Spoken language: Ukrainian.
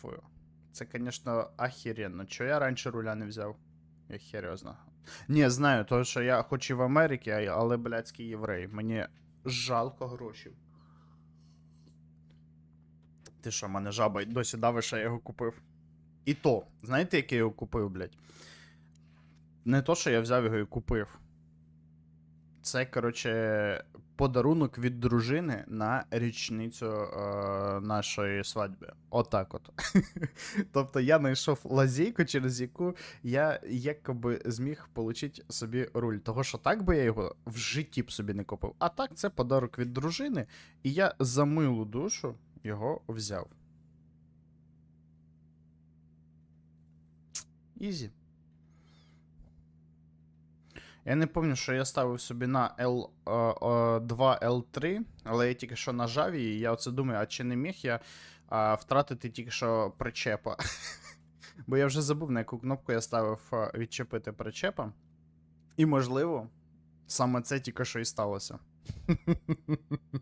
Фу. Це, звісно, ахіренно. Чого я раніше руля не взяв? Я серйозно. Ні, знаю, тому що я хоч і в Америці, але блядський єврей. Мені жалко грошей. Ти що, мене жаба досі дави, що я його купив. І то, знаєте, як я його купив, блядь? Не то, що я взяв його і купив. Це, коротше, подарунок від дружини на річницю е, нашої свадьби. Отак от. тобто я знайшов лазейку, через яку я якоби зміг отримати собі руль. Того, що так би я його в житті б собі не купив. А так, це подарок від дружини, і я за милу душу його взяв. Ізі. Я не пам'ятаю, що я ставив собі на L, е, е, 2 L3, але я тільки що нажав і я оце думаю, а чи не міг я е, втратити тільки що причепа? Бо я вже забув, на яку кнопку я ставив е, відчепити причепа. І можливо, саме це тільки що і сталося.